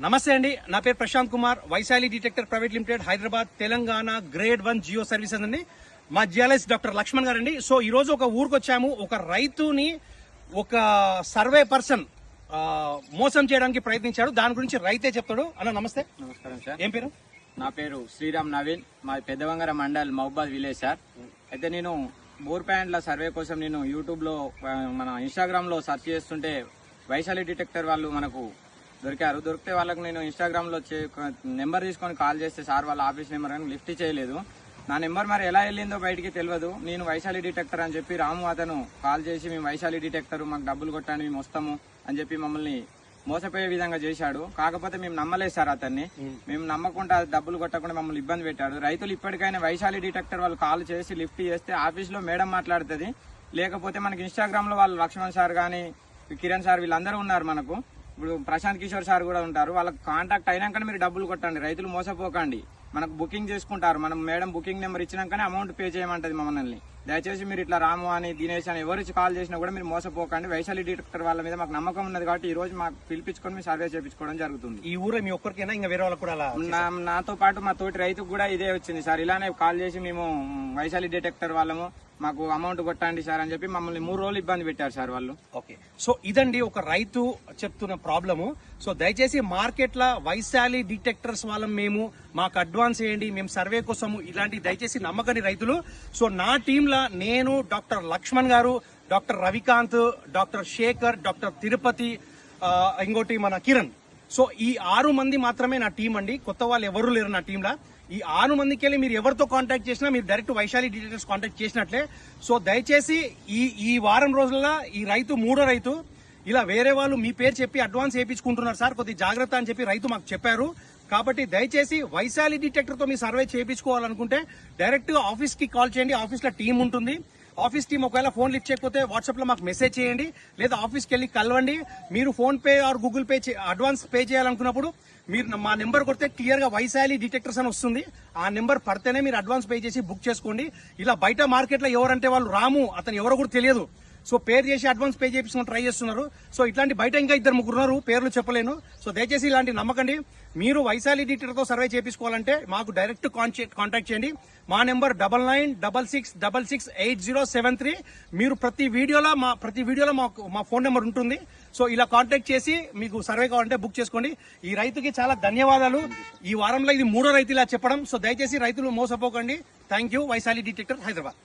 నమస్తే అండి. నా పేరు Prashant Kumar. Vaishali detector private limited Hyderabad Telangana grade one geo services అండి. మా జియాలజిస్ట్ డాక్టర్ లక్ష్మణ్ గారండి. సో ఈ రోజు ఒక ఊరికి వచ్చాము. ఒక రైతుని ఒక సర్వే పర్సన్ మోసం చేయడానికి ప్రయత్నించాడు. దాని గురించి రైతే చెప్తాడు. అన్న నమస్తే. నమస్కారం సార్. ఏం పేరు? నా పేరు శ్రీరామ్ నవీన్. మా పెద్దవంగర మండల్ మహబాద్ విలేజ్ సార్. అయితే నేను బోర్ ప్యాంట్ల సర్వే కోసం నేను యూట్యూబ్లో ఆ, మన ఇన్స్టాగ్రామ్లో సెర్చ్ చేస్తుంటే వైశాలి డిటెక్టర్ వాళ్ళు మనకు దొరికారు. దొరికితే వాళ్ళకు నేను ఇన్స్టాగ్రామ్లో నెంబర్ తీసుకొని కాల్ చేస్తే సార్ వాళ్ళ ఆఫీస్ నెంబర్ అని లిఫ్ట్ చేయలేదు. నా నెంబర్ మరి ఎలా వెళ్ళిందో బయటికి తెలియదు నేను వైశాలి డిటెక్టర్ అని చెప్పి రాము అతను కాల్ చేసి మేము వైశాలి డిటెక్టర్ మాకు డబ్బులు కొట్టండి మేము వస్తాము అని చెప్పి మమ్మల్ని మోసపోయే విధంగా చేశాడు. కాకపోతే మేము నమ్మలేదు సార్ అతన్ని. మేము. నమ్మకుండా డబ్బులు కొట్టకుండా మమ్మల్ని ఇబ్బంది పెట్టాడు. రైతులు ఇప్పటికైనా వైశాలి డిటెక్టర్ వాళ్ళు కాల్ చేసి లిఫ్ట్ చేస్తే ఆఫీస్లో మేడం మాట్లాడుతుంది. లేకపోతే మనకి ఇన్స్టాగ్రామ్లో వాళ్ళు లక్ష్మణ్ సార్ గానీ కిరణ్ సార్ వీళ్ళందరూ ఉన్నారు మనకు. ఇప్పుడు ప్రశాంత్ కిషోర్ సార్ కూడా ఉంటారు. వాళ్ళకి కాంటాక్ట్ అయినాకనే మీరు డబ్బులు కొట్టండి. రైతులు మోసపోకండి. మనకు బుకింగ్ చేసుకుంటారు. మనం మేడం బుకింగ్ నెంబర్ ఇచ్చినాకనే అమౌంట్ పే చేయమంటది మమ్మల్ని. దయచేసి మీరు ఇట్లా రాము అని దినేష్ అని ఎవరు కాల్ చేసినా కూడా మీరు మోసపోకండి. వైశాలి డిటెక్టర్ వాళ్ళ మీద మాకు నమ్మకం ఉన్నది కాబట్టి ఈ రోజు మాకు పిలిపించుకొని మీ సర్వే చేయించుకోవడం జరుగుతుంది. ఈ ఊరే మీ ఒక్కరికైనా? ఇంకా వేరే వాళ్ళకి కూడా నాతో పాటు మా తోటి రైతుకు కూడా ఇదే వచ్చింది సార్. ఇలానే కాల్ చేసి మేము వైశాలి డిటెక్టర్ వాళ్ళము మాకు అమౌంట్ కొట్టండి సార్ అని చెప్పి మమ్మల్ని మూడు రోజులు ఇబ్బంది పెట్టారు సార్ వాళ్ళు. ఓకే. సో ఇదండి ఒక రైతు చెప్తున్న ప్రాబ్లము. సో దయచేసి మార్కెట్ వైశాలి డిటెక్టర్స్ వాళ్ళం మేము. మాకు అడ్వాన్స్ వేయండి. మేము సర్వే కోసము ఇలాంటి దయచేసి నమ్మకని రైతులు. సో నా టీంలో నేను doctor Lakshman garu doctor Ravikanth doctor Shekhar doctor Tirupati ఇంకోటి మన కిరణ్. సో ఈ ఆరు మంది మాత్రమే నా టీం అండి. కొత్త వాళ్ళు ఎవరు లేరు నా టీంలో ఈ ఆరు మందికి వెళ్ళి మీరు ఎవరితో కాంటాక్ట్ చేసినా మీరు డైరెక్ట్ వైశాలి డీటెయిల్స్ కాంటాక్ట్ చేసినట్లే. సో దయచేసి ఈ ఈ వారం రోజుల్లో ఈ రైతు మూడో రైతు ఇలా వేరే వాళ్ళు మీ పేరు చెప్పి అడ్వాన్స్ వేయించుకుంటున్నారు సార్. కొద్ది జాగ్రత్త అని చెప్పి రైతు మాకు చెప్పారు. కాబట్టి దయచేసి వైశాలి డిటెక్టర్తో మీ సర్వే చేయించుకోవాలనుకుంటే డైరెక్ట్గా ఆఫీస్కి కాల్ చేయండి. ఆఫీస్లో టీం ఉంటుంది. ఆఫీస్ టీమ్ ఒకవేళ ఫోన్ లిఫ్ట్ చేయకపోతే వాట్సాప్లో మాకు మెసేజ్ చేయండి. లేదా ఆఫీస్కి వెళ్ళి కలవండి. మీరు PhonePe or Google Pay చే- అడ్వాన్స్ పే చేయాలనుకున్నప్పుడు మీరు మా నెంబర్ కొడితే క్లియర్గా వైశాలి డిటెక్టర్స్ అని వస్తుంది. ఆ నెంబర్ పడితేనే మీరు అడ్వాన్స్ పే చేసి బుక్ చేసుకోండి. ఇలా బయట మార్కెట్లో ఎవరంటే వాళ్ళు రాము అతను ఎవరో కూడా తెలియదు. సో పేరు చేసి అడ్వాన్స్ పే చేయించుకుని ట్రై చేస్తున్నారు. సో ఇట్లాంటి బయట ఇంకా ఇద్దరు ముగ్గురు ఉన్నారు పేర్లు చెప్పలేను. సో దయచేసి ఇలాంటి నమ్మకండి. మీరు వైశాలి డీటర్తో సర్వే చేయించుకోవాలంటే మాకు డైరెక్ట్ కాంటాక్ట్ చేయండి. మా number double nine double six double six eight zero seven three. మీరు ప్రతి వీడియోలో మా ప్రతి వీడియోలో మాకు మా ఫోన్ నెంబర్ ఉంటుంది. సో ఇలా కాంటాక్ట్ చేసి మీకు సర్వే కావాలంటే బుక్ చేసుకోండి. ఈ రైతుకి చాలా ధన్యవాదాలు. ఈ వారంలో ఇది మూడో రైతు ఇలా చెప్పడం. సో దయచేసి రైతులు మోసపోకండి. Thank you. Vaishali detector Hyderabad.